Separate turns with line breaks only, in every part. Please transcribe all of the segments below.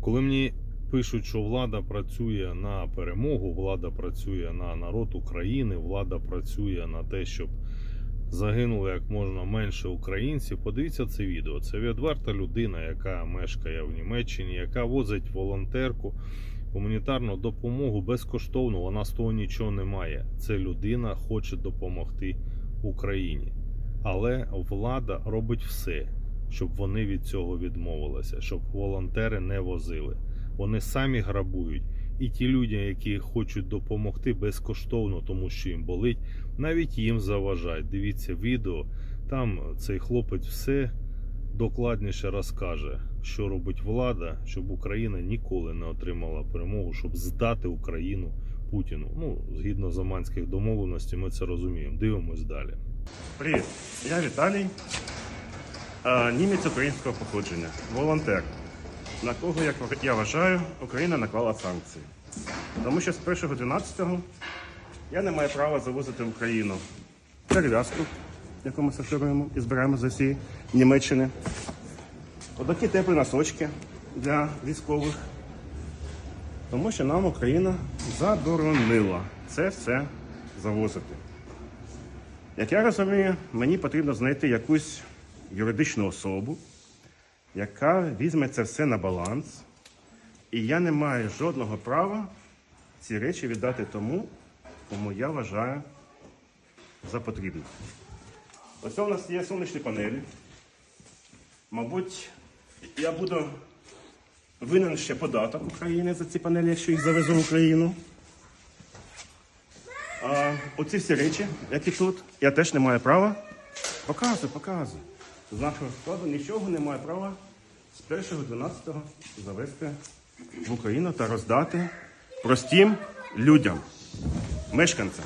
Коли мені пишуть, що влада працює на перемогу, влада працює на народ України, влада працює на те, щоб загинуло як можна менше українців, подивіться це відео. Це відверта людина, яка мешкає в Німеччині, яка возить волонтерку, гуманітарну допомогу безкоштовно. Вона з того нічого не має. Це людина хоче допомогти Україні. Але влада робить все, щоб вони від цього відмовилися, щоб волонтери не возили. Вони самі грабують. І ті люди, які хочуть допомогти безкоштовно, тому що їм болить, навіть їм заважають. Дивіться відео. Там цей хлопець все докладніше розкаже, що робить влада, щоб Україна ніколи не отримала перемогу, щоб здати Україну Путіну. Ну, згідно заманських домовленостей, ми це розуміємо. Дивимось далі.
Привіт, я Віталій, німець українського походження, волонтер, на кого, як я вважаю, Україна наклала санкції. Тому що з 1.12 я не маю права завозити в Україну перев'язку, яку ми сортуємо і збираємо з Росії, Німеччини, отакі теплі носочки для військових. Тому що нам Україна заборонила це все завозити. Як я розумію, мені потрібно знайти якусь юридичну особу, яка візьме це все на баланс, і я не маю жодного права ці речі віддати тому, кому я вважаю за потрібне. Ось у нас є сонячні панелі. Мабуть, я буду винен ще податок України за ці панелі, якщо їх завезу в Україну. А оці всі речі, які тут, я теж не маю права. Показуй, показуй. З нашого складу нічого не маю права з 1.12 завести в Україну та роздати простим людям, мешканцям.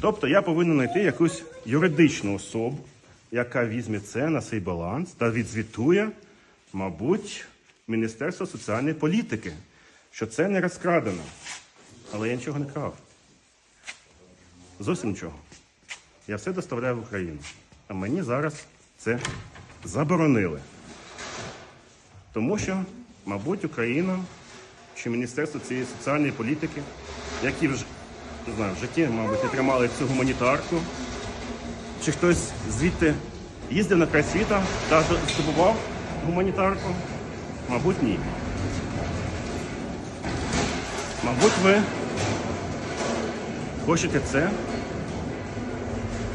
Тобто я повинен знайти якусь юридичну особу, яка візьме це на свій баланс та відзвітує, мабуть, Міністерство соціальної політики, що це не розкрадено. Але я нічого не крав. Зовсім нічого. Я все доставляю в Україну. А мені зараз це заборонили. Тому що, мабуть, Україна чи Міністерство цієї соціальної політики, які вже не знаю, в житті, мабуть, не тримали цю гуманітарку, чи хтось звідти їздив на край світа та здобував гуманітарку, мабуть, ні. Мабуть, ви хочете це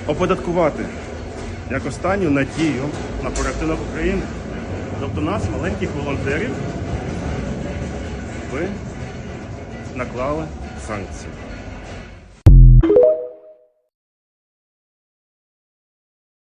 оподаткувати як останню надію на порятунок України. Тобто нас, маленьких волонтерів, ви наклали санкції.